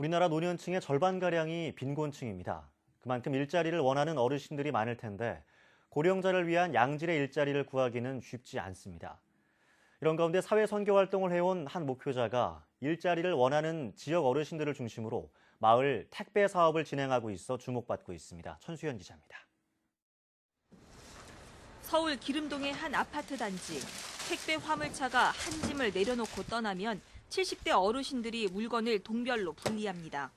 우리나라 노년층의 절반가량이 빈곤층입니다. 그만큼 일자리를 원하는 어르신들이 많을 텐데 고령자를 위한 양질의 일자리를 구하기는 쉽지 않습니다. 이런 가운데 사회 선교 활동을 해온 한 목표자가 일자리를 원하는 지역 어르신들을 중심으로 마을 택배 사업을 진행하고 있어 주목받고 있습니다. 천수현 기자입니다. 서울 기름동의 한 아파트 단지. 택배 화물차가 한 짐을 내려놓고 떠나면 70대 어르신들이 물건을 동별로 분리합니다.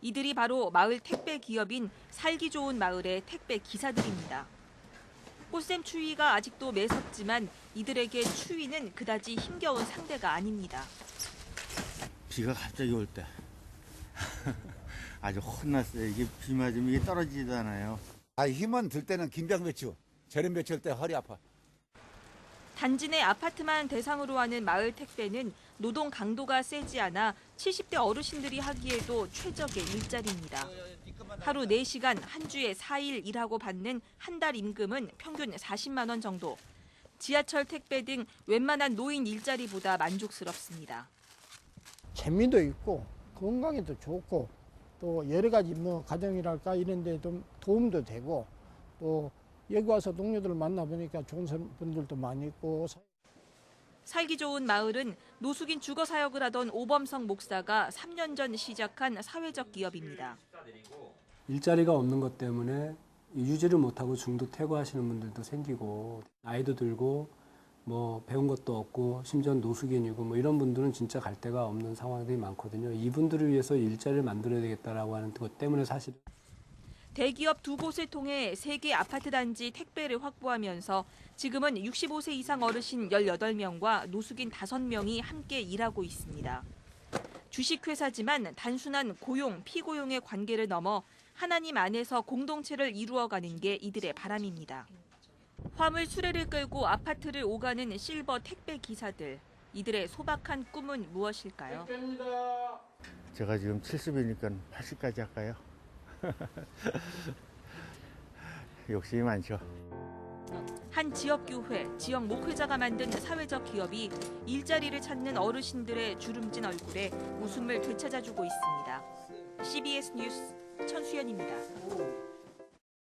이들이 바로 마을 택배 기업인 살기 좋은 마을의 택배 기사들입니다. 꽃샘 추위가 아직도 매섭지만 이들에게 추위는 그다지 힘겨운 상대가 아닙니다. 비가 갑자기 올 때 아주 혼났어요. 이게 비 맞으면 이게 떨어지잖아요. 아 힘은 들 때는 김장배추, 절임배추 할때 허리 아파. 단지 내 아파트만 대상으로 하는 마을 택배는 노동 강도가 세지 않아 70대 어르신들이 하기에도 최적의 일자리입니다. 하루 4시간 한 주에 4일 일하고 받는 한 달 임금은 평균 40만 원 정도. 지하철 택배 등 웬만한 노인 일자리보다 만족스럽습니다. 재미도 있고 건강에도 좋고 또 여러 가지 뭐 가정이랄까 이런 데 좀 도움도 되고 또 여기 와서 동료들을 만나 보니까 좋은 분들도 많이 있고 살기 좋은 마을은 노숙인 주거 사역을 하던 오범성 목사가 3년 전 시작한 사회적 기업입니다. 일자리가 없는 것 때문에 유지를 못하고 중도 퇴거하시는 분들도 생기고 나이도 들고 뭐 배운 것도 없고 심지어 노숙인이고 뭐 이런 분들은 진짜 갈 데가 없는 상황들이 많거든요. 이분들을 위해서 일자리를 만들어야 되겠다라고 하는 것 때문에 사실 대기업 두 곳을 통해 세 개 아파트 단지 택배를 확보하면서 지금은 65세 이상 어르신 18명과 노숙인 5명이 함께 일하고 있습니다. 주식회사지만 단순한 고용, 피고용의 관계를 넘어 하나님 안에서 공동체를 이루어가는 게 이들의 바람입니다. 화물 수레를 끌고 아파트를 오가는 실버 택배 기사들. 이들의 소박한 꿈은 무엇일까요? 제가 지금 70이니까 80까지 할까요? 욕심이 많죠. 한 지역교회, 지역 목회자가 만든 사회적 기업이 일자리를 찾는 어르신들의 주름진 얼굴에 웃음을 되찾아주고 있습니다. CBS 뉴스 천수연입니다.